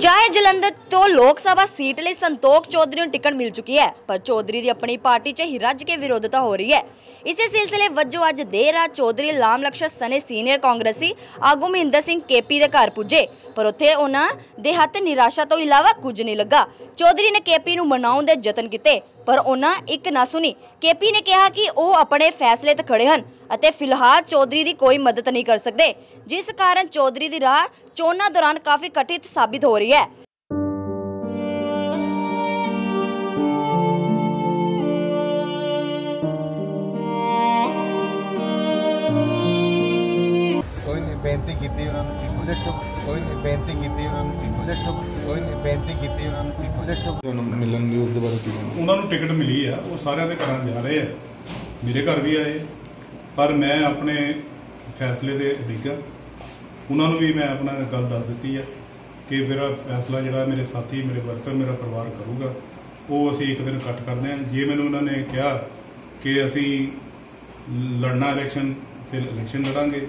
ਚਾਹੇ ਜਲੰਧਰ ਤੋਂ ਲੋਕ ਸਭਾ ਸੀਟ ਲਈ ਸੰਤੋਖ ਚੌਧਰੀ ਨੂੰ ਟਿਕਟ ਮਿਲ ਚੁੱਕੀ ਹੈ, ਪਰ ਚੌਧਰੀ ਦੀ ਆਪਣੀ ਪਾਰਟੀ 'ਚ ਹੀ ਰੱਜ ਕੇ ਵਿਰੋਧਤਾ ਹੋ ਰਹੀ ਹੈ। ਇਸੇ ਸਿਲਸਿਲੇ ਵਜੋਂ ਅੱਜ ਦੇਰ ਰਾਤ ਚੌਧਰੀ ਲਾਮ ਲਕਸ਼ਰ ਸਨੇ ਸੀਨੀਅਰ ਕਾਂਗਰਸੀ ਆਗੂ ਮਹਿੰਦਰ ਸਿੰਘ ਕੇਪੀ ਦੇ ਘਰ ਪੁੱਜੇ, ਪਰ ਉੱਥੇ ਉਹਨਾਂ ਦੇ ਹੱਥ ਨਿਰਾਸ਼ਾ ਤੋਂ ਇਲਾਵਾ ਕੁਝ ਨਹੀਂ ਲੱਗਾ। ਚੌਧਰੀ ਨੇ ਕੇਪੀ ਨੂੰ ਮਨਾਉਣ ਦੇ ਯਤਨ ਕੀਤੇ, ਪਰ ਉਹਨਾਂ ਇੱਕ ਨਾ ਸੁਣੀ। ਕੇਪੀ ਨੇ ਕਿਹਾ ਕਿ ਉਹ ਆਪਣੇ ਫੈਸਲੇ ਤੇ ਖੜੇ ਹਨ ਅਤੇ ਫਿਲਹਾਲ ਚੌਧਰੀ ਦੀ ਕੋਈ ਮਦਦ ਨਹੀਂ ਕਰ ਸਕਦੇ, ਜਿਸ ਕਾਰਨ ਚੌਧਰੀ ਦੀ ਰਾਹ ਚੋਣਾਂ ਦੌਰਾਨ ਕਾਫੀ ਕਠਿਤ ਸਾਬਿਤ ਹੋ ਰਹੀ ਹੈ ਕੋਈ ਨਹੀਂ ਬੇਨਤੀ ਕੀਤੀ ਉਹਨਾਂ ਨੂੰ ਕਿ ਬੁਲੇਟ ਚੁੱਕ ਕੋਈ ਨਹੀਂ ਬੇਨਤੀ ਕੀਤੀ ਉਹਨਾਂ ਨੂੰ ਕਿ ਬੁਲੇਟ ਚੁੱਕ ਕੋਈ ਨਹੀਂ ਬੇਨਤੀ ਕੀਤੀ ਉਹਨਾਂ ਨੂੰ ਕਿ ਬੁਲੇਟ ਚੁੱਕ ਤੁਹਾਨੂੰ ਮਿਲਣ ਨਿਊਜ਼ ਦੇ ਬਾਰੇ ਕੀ ਕਹਿਣਾ ਉਹਨਾਂ ਨੂੰ ਟਿਕਟ ਮਿਲੀ ਆ ਉਹ ਸਾਰਿਆਂ ਦੇ ਘਰਾਂ ਜਾ ਰਹੇ ਆ। ਮੇਰੇ ਘਰ ਵੀ ਆਏ ਪਰ ਮੈਂ ਆਪਣੇ ਫੈਸਲੇ ਦੇ ਡਿੱਗਾ ਉਹਨਾਂ ਨੂੰ ਵੀ ਮੈਂ ਆਪਣਾ ਗੱਲ ਦੱਸ ਦਿੱਤੀ ਆ। ਕਿ ਮੇਰਾ ਫੈਸਲਾ ਜਿਹੜਾ ਮੇਰੇ ਸਾਥੀ, ਮੇਰੇ ਵਰਕਰ ਮੇਰਾ ਪਰਿਵਾਰ ਕਰੂਗਾ, ਉਹ ਅਸੀਂ ਇੱਕ ਦਿਨ ਕੱਟ ਕਰਦੇ ਹਾਂ। ਜੇ ਮੈਨੂੰ ਉਹਨਾਂ ਨੇ ਕਿਹਾ ਕਿ ਅਸੀਂ ਲੜਨਾ ਇਲੈਕਸ਼ਨ ਤੇ ਇਲੈਕਸ਼ਨ ਲੜਾਂਗੇ,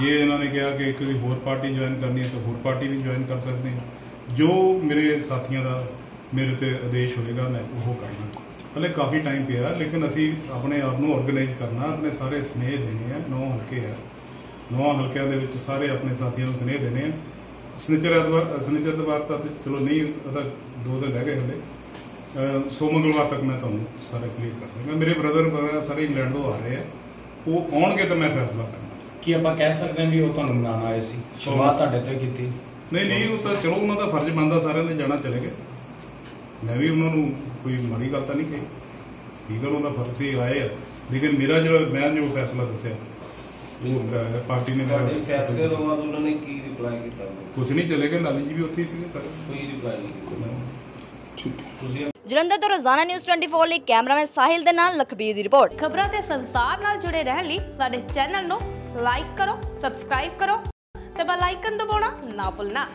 ਜੇ ਇਹਨਾਂ ਨੇ ਕਿਹਾ ਕਿ ਕੋਈ ਹੋਰ ਪਾਰਟੀ ਜੁਆਇਨ ਕਰਨੀ ਹੈ ਤਾਂ ਹੋਰ ਪਾਰਟੀ ਵੀ ਜੁਆਇਨ ਕਰ ਸਕਦੇ ਹਾਂ। ਜੋ ਮੇਰੇ ਸਾਥੀਆਂ ਦਾ ਮੇਰੇ ਤੇ ਆਦੇਸ਼ ਹੋਏਗਾ, ਮੈਂ ਉਹ ਕਰਨਾ। ਹਲੇ ਕਾਫੀ ਟਾਈਮ ਪਿਆ, ਲੇਕਿਨ ਅਸੀਂ ਆਪਣੇ ਆਪ ਨੂੰ ਆਰਗੇਨਾਈਜ਼ ਕਰਨਾ, ਆਪਣੇ ਸਾਰੇ ਸਨੇਹ ਦੇਣੇ ਆ ਨੌ ਹਲਕੇ ਆ ਨੌ ਹਲਕਿਆਂ ਦੇ ਵਿੱਚ ਸਾਰੇ ਆਪਣੇ ਸਾਥੀਆਂ ਨੂੰ ਸਨੇਹ ਦੇਣੇ ਆ ਸਨਿਚਰ ਐਤਵਾਰ ਸਨਿਚਰ ਐਤਵਾਰ ਤਾਂ ਚਲੋ ਨਹੀਂ ਉਹਦਾ ਦੋ ਦਿਨ ਰਹਿ ਗਏ ਹਲੇ। ਸੋ ਮੰਗਲਵਾਰ ਤੱਕ ਮੈਂ ਤੁਹਾਨੂੰ ਸਾਰਾ ਕਲੀਅਰ ਕਰ ਸਕਦਾ। ਮੇਰੇ ਬ੍ਰਦਰ ਵਗੈਰਾ ਸਾਰੇ ਇੰਗਲੈਂਡ ਤੋਂ ਆ ਰਹੇ ਆ। ਉਹ ਆਉਣਗੇ ਤਾਂ ਮੈਂ ਫੈਸਲਾ ਕਰਨਾ। ਕੀ ਆਪਾਂ ਕਹਿ ਸਕਦੇ ਹਾਂ ਵੀ ਉਹ ਤੁਹਾਨੂੰ ਮਨਾਉਣ ਆਏ ਸੀ? ਸ਼ੁਰੂਆਤ ਤੁਹਾਡੇ ਤੋਂ ਹੀ ਕੀਤੀ। ਨਹੀਂ ਨਹੀਂ ਉਹ ਤਾਂ ਚਲੋ ਉਹਨਾਂ ਦਾ ਫਰਜ਼ ਬਣਦਾ ਸਾਰਿਆਂ ਦੇ ਜਾਣਾ ਚਲੇ ਗਏ। ਮੈਂ ਵੀ ਉਹਨਾਂ ਨੂੰ ਕੋਈ ਮਾੜੀ ਗੱਲ ਤਾਂ ਨਹੀਂ ਕਹੀ। ਠੀਕ ਹੈ ਉਹਦਾ ਫਰਜ਼ ਸੀ ਆਏ ਆ। ਲੇਕਿਨ ਮੇਰਾ ਜਿਹੜਾ ਮੈਂ ਜੋ ਫੈਸਲਾ ਦੱਸਿਆ ਉਹ ਮੇਰਾ ਪਾਰਟੀ ਨੇ ਮੇਰਾ ਤੁਹਾਡੇ ਫੈਸਲੇ ਤੋਂ ਬਾਅਦ ਉਹਨਾਂ ਨੇ ਕੀ ਰਿਪਲਾਈ ਕੀਤਾ? ਕੁਝ ਨਹੀਂ ਚਲੇ ਗਏ ਲਾਲੀ ਜੀ ਵੀ ਉੱਥੇ ਹੀ ਸੀਗੇ ਸਾਰੇ। ਕੋਈ ਰਿਪਲਾਈ ਨਹੀਂ ਕੀਤਾ। ਠੀਕ ਹੈ। ਤੁਸੀਂ ਜਲੰਧਰ ਤੋਂ ਰੋਜ਼ਾਨਾ ਨਿਊਜ਼ 24 ਲਈ ਕੈਮਰਾਮੈਨ ਸਾਹਿਲ ਦੇ ਨਾਲ ਲਖਬੀਰ ਦੀ ਰਿਪੋਰਟ। ਖਬਰਾਂ ਦੇ ਸੰਸਾਰ ਨਾਲ ਜੁੜੇ ਰਹਿਣ ਲਈ ਸਾਡੇ ਚੈਨਲ ਨੂੰ ਲਾਈਕ ਕਰੋ ਸਬਸਕ੍ਰਾਈਬ ਕਰੋ ਤੇ ਬੈਲ ਆਈਕਨ ਦਬਾਉਣਾ ਨਾ ਭੁੱਲਣਾ।